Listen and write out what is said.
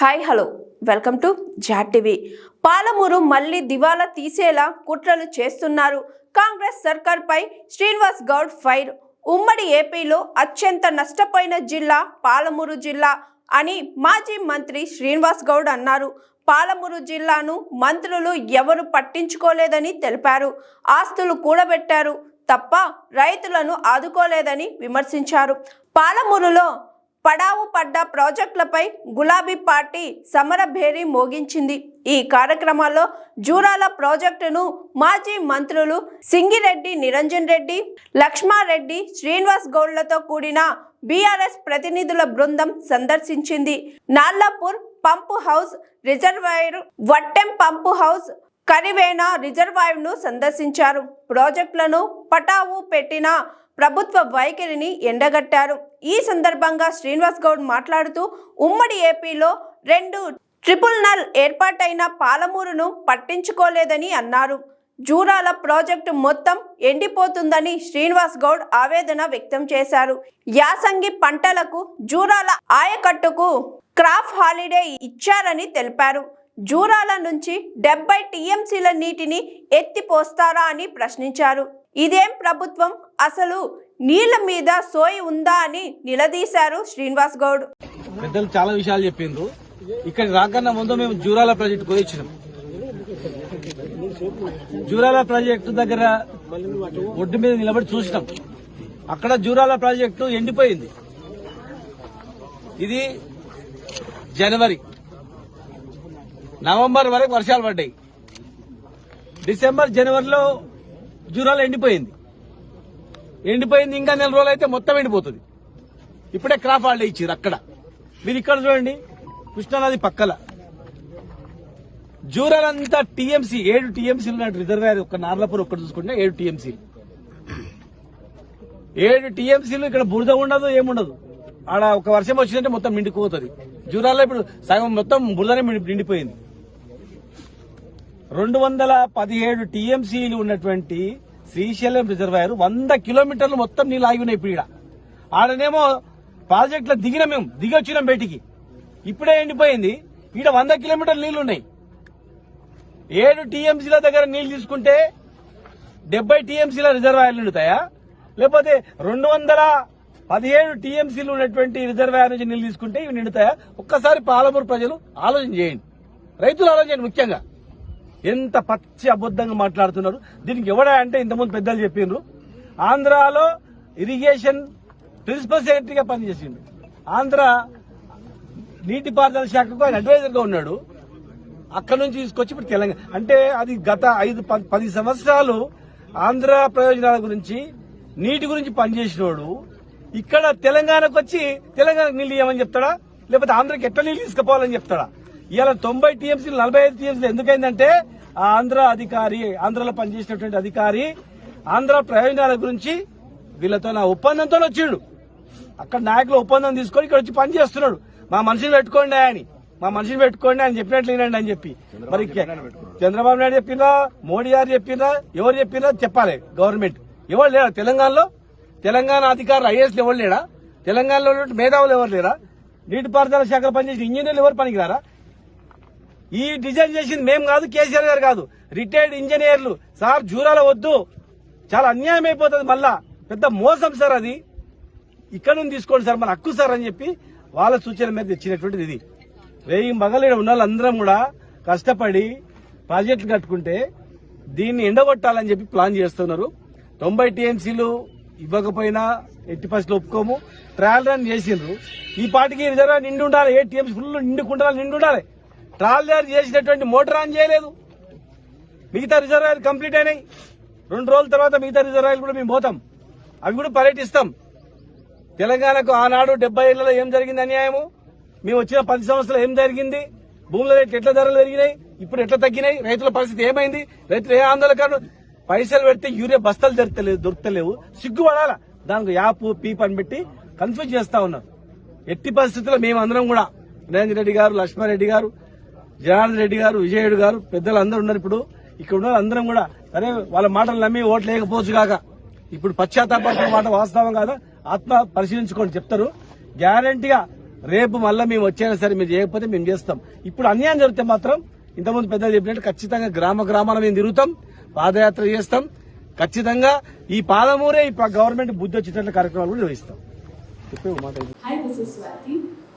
Hi hello. Welcome to Jat TV. Palamuru మళ్ళీ దివాలా తీసేలా కుట్రలు చేస్తున్నారు. కాంగ్రెస్ సర్కార్పై శ్రీనివాస్ గౌడ్ ఫైర్. ఉమ్మడి ఏపీలో అత్యంత నష్టపోయిన జిల్లా పాలమూరు జిల్లా అని మాజీ మంత్రి శ్రీనివాస్ గౌడ్ అన్నారు. పాలమూరు జిల్లాను మంత్రులు ఎవరు పట్టించుకోలేదని తెలిపారు. ఆస్తులు కూడబెట్టారు తప్ప రైతులను ఆదుకోలేదని విమర్శించారు. పాలమూరులో పడావు పడ్డ ప్రాజెక్టులపై గులాబీ పార్టీ సమరభేరి మోగించింది. ఈ కార్యక్రమాల్లో జూరాల ప్రాజెక్టును మాజీ మంత్రులు సింగిరెడ్డి నిరంజన్ రెడ్డి లక్ష్మారెడ్డి శ్రీనివాస్ గౌడ్లతో కూడిన బీఆర్ఎస్ ప్రతినిధుల బృందం సందర్శించింది. Nallapur pump house reservoir Vattem pump house Karivena రిజర్వాయర్ను సందర్శించారు. ప్రాజెక్టులను పటావు పెట్టిన ప్రభుత్వ వైఖరిని ఎండగట్టారు. ఈ సందర్భంగా శ్రీనివాస్ గౌడ్ మాట్లాడుతూ ఉమ్మడి ఏపీలో రెండు ట్రిపుల్ నల్ ఏర్పాటైన పాలమూరును పట్టించుకోలేదని అన్నారు. జూరాల ప్రాజెక్టు మొత్తం ఎండిపోతుందని శ్రీనివాస్ గౌడ్ ఆవేదన వ్యక్తం చేశారు. యాసంగి పంటలకు జూరాల ఆయకట్టుకు క్రాప్ హాలిడే ఇచ్చారని తెలిపారు. జూరాల నుంచి డెబ్బై టీఎంసీల నీటిని ఎత్తిపోస్తారా అని ప్రశ్నించారు. ఇదేం ప్రభుత్వం? అసలు నీళ్ళ మీద సోయి ఉందా అని నిలదీశారు శ్రీనివాస్ గౌడ్. పెద్దలు చాలా విషయాలు చెప్పిండ్రు. ఇక్కడ రాకన్నా ముందు మేము జూరాల ప్రాజెక్టు పోయి జూరాల ప్రాజెక్టు దగ్గర ఒడ్డు మీద నిలబడి చూసినాం. అక్కడ జూరాల ప్రాజెక్టు ఎండిపోయింది. ఇది జనవరి. నవంబర్ వరకు వర్షాలు పడ్డాయి. డిసెంబర్ జనవరిలో జూరాలు ఎండిపోయింది. ఎండిపోయింది ఇంకా నెల రోజులు అయితే మొత్తం ఎండిపోతుంది. ఇప్పుడే క్రాప్ హాలిడే ఇచ్చారు అక్కడ. మీరు ఇక్కడ చూడండి కృష్ణానది పక్కల. జూరాలంతా టీఎంసీ ఏడు టీఎంసీలు ఉన్నట్టు రిజర్వేర్ ఒక నార్లపూర్ ఒక్కడ చూసుకుంటే ఏడు టీఎంసీలు ఏడు టీఎంసీలు ఇక్కడ బురద ఉండదు ఏముండదు. ఆడ ఒక వర్షం వచ్చిందంటే మొత్తం నిండిపోతుంది. జూరాల్లో ఇప్పుడు సగం మొత్తం బురదనే నిండిపోయింది. రెండు వందల పదిహేడు టీఎంసీలు ఉన్నటువంటి శ్రీశైలం రిజర్వాయర్ వంద కిలోమీటర్లు మొత్తం నీళ్ళు ఆగి ఉన్నాయి ఇప్పుడు ఈడ. ఆడనేమో ప్రాజెక్టులో దిగిన మేము దిగొచ్చినాం బయటికి. ఇప్పుడే ఎండిపోయింది. ఈడ వంద కిలోమీటర్లు నీళ్ళు ఉన్నాయి. ఏడు టీఎంసీల దగ్గర నీళ్ళు తీసుకుంటే డెబ్బై టీఎంసీల రిజర్వాయర్లు నిండుతాయా లేకపోతే రెండు వందల పదిహేడు టీఎంసీలు ఉన్నటువంటి రిజర్వాయర్ నుంచి నీళ్ళు తీసుకుంటే ఇవి నిండుతాయా? ఒక్కసారి పాలమూరు ప్రజలు ఆలోచన చేయండి. రైతులు ఆలోచన ముఖ్యంగా. ఎంత పచ్చి అబద్ధంగా మాట్లాడుతున్నారు? దీనికి ఎవడా అంటే ఇంతకుముందు పెద్దలు చెప్పిండ్రు. ఆంధ్రాలో ఇరిగేషన్ ప్రిన్సిపల్ సెక్రటరీగా పనిచేసిండు. ఆంధ్ర నీటిపారుదల శాఖకు ఆయన అడ్వైజర్గా ఉన్నాడు. అక్కడ నుంచి తీసుకొచ్చి ఇప్పుడు తెలంగాణ అంటే అది గత ఐదు ప- పది సంవత్సరాలు ఆంధ్ర ప్రయోజనాల గురించి నీటి గురించి పనిచేసినోడు. ఇక్కడ తెలంగాణకు వచ్చి తెలంగాణకు నీళ్ళు ఇవ్వమని చెప్తాడా? లేకపోతే ఆంధ్రకి ఎట్లా నీళ్ళు తీసుకుపోవాలని చెప్తాడా? ఇవాళ తొంభై టీఎంసీలు నలభై ఐదు టీఎంసీలు ఎందుకైందంటే ఆ ఆంధ్ర అధికారి ఆంధ్రలో పనిచేసినటువంటి అధికారి ఆంధ్ర ప్రయోజనాల గురించి వీళ్ళతో నా ఒప్పందంతో వచ్చిండు. అక్కడ నాయకులు ఒప్పందం తీసుకొని ఇక్కడ వచ్చి పని చేస్తున్నాడు. మా మనిషిని పెట్టుకోండి అని మా మనిషిని పెట్టుకోండి అని చెప్పినట్లు వినండి అని చెప్పి. మరి చంద్రబాబు నాయుడు చెప్పిందా మోడీ గారు చెప్పిందా ఎవరు చెప్పిందా చెప్పాలి గవర్నమెంట్. ఎవరు లేరా తెలంగాణలో? తెలంగాణ అధికారులు ఐఏఎస్ ఎవరు లేరా తెలంగాణలో మేధావులు ఎవరు లేరా? నీటిపారుదల శాఖలో పనిచేసిన ఇంజనీర్లు ఎవరు పనికిరారా? ఈ డిజైన్ చేసింది మేము కాదు కేసీఆర్ గారు కాదు. రిటైర్డ్ ఇంజనీర్లు. సార్ జూరాల వద్దు. చాలా అన్యాయం అయిపోతుంది మళ్ళా. పెద్ద మోసం సార్ అది. ఇక్కడ నుండి తీసుకోండి సార్ మన హక్కు సార్ అని చెప్పి వాళ్ళ సూచన మీద తెచ్చినటువంటిది ఇది. వెయ్యి మగలు ఉన్న వాళ్ళందరం కూడా కష్టపడి ప్రాజెక్టులు కట్టుకుంటే దీన్ని ఎండగొట్టాలని చెప్పి ప్లాన్ చేస్తున్నారు. తొంభై టీఎంసీలు ఇవ్వకపోయినా ఎట్టి పరిస్థితులు ఒప్పుకోము. ట్రయల్ రన్ చేసిండ్రు. ఈ పాటికి రిజర్వ్ నిండి ఉండాలి. ఏ టీఎంసీ ఫుల్ నిండుకుండాలి నిండి ఉండాలి ట్రాలర్ చేసినటువంటి మోటార్ ఆన్ చేయలేదు. మిగతా రిజర్వాయర్ కంప్లీట్ అయినాయి. రెండు రోజుల తర్వాత మిగతా రిజర్వాయర్లు కూడా మేము పోతాం. అవి కూడా పర్యటిస్తాం. తెలంగాణకు ఆనాడు డెబ్బై ఏళ్ళలో ఏం జరిగింది అన్యాయము? మేము వచ్చిన పది సంవత్సరాలు ఏం జరిగింది? భూముల రేట్లు ఎట్ల ధరలు పెరిగినాయి? ఇప్పుడు ఎట్లా తగ్గినాయి? రైతుల పరిస్థితి ఏమైంది? రైతులు ఏ ఆందోళన పైసలు పెడితే యూరియా బస్తాలు దొరకలేవు దొరకలేవు సిగ్గుపడాల? దానికి యాప్ పీప్ అని పెట్టి కన్ఫ్యూజ్ చేస్తా ఉన్నారు. ఎట్టి పరిస్థితుల్లో మేమందరం కూడా. నిరంజన్ రెడ్డి గారు లక్ష్మారెడ్డి గారు జనార్దన్ రెడ్డి గారు విజయుడు గారు పెద్దలు అందరూ ఉన్నారు ఇప్పుడు. ఇక్కడ ఉన్న అందరం కూడా సరే వాళ్ళ మాటలు నమ్మి ఓట్లు లేకపోవచ్చు కాక. ఇప్పుడు పశ్చాత్తాపడిన మాట వాస్తవం కాదా? ఆత్మ పరిశీలించుకోండి చెప్తారు. గ్యారంటీగా రేపు మళ్ళీ మేము వచ్చైనా సరే మీరు చేయకపోతే మేము చేస్తాం. ఇప్పుడు అన్యాయం జరిగితే మాత్రం ఇంతకుముందు పెద్దలు చెప్పినట్టు ఖచ్చితంగా గ్రామ గ్రామాల మేము తిరుగుతాం పాదయాత్ర చేస్తాం. ఖచ్చితంగా ఈ పాదమూరే ఈ గవర్నమెంట్ బుద్ధి వచ్చేటట్లు కార్యక్రమాలు కూడా నిర్వహిస్తాం. చెప్పే మాట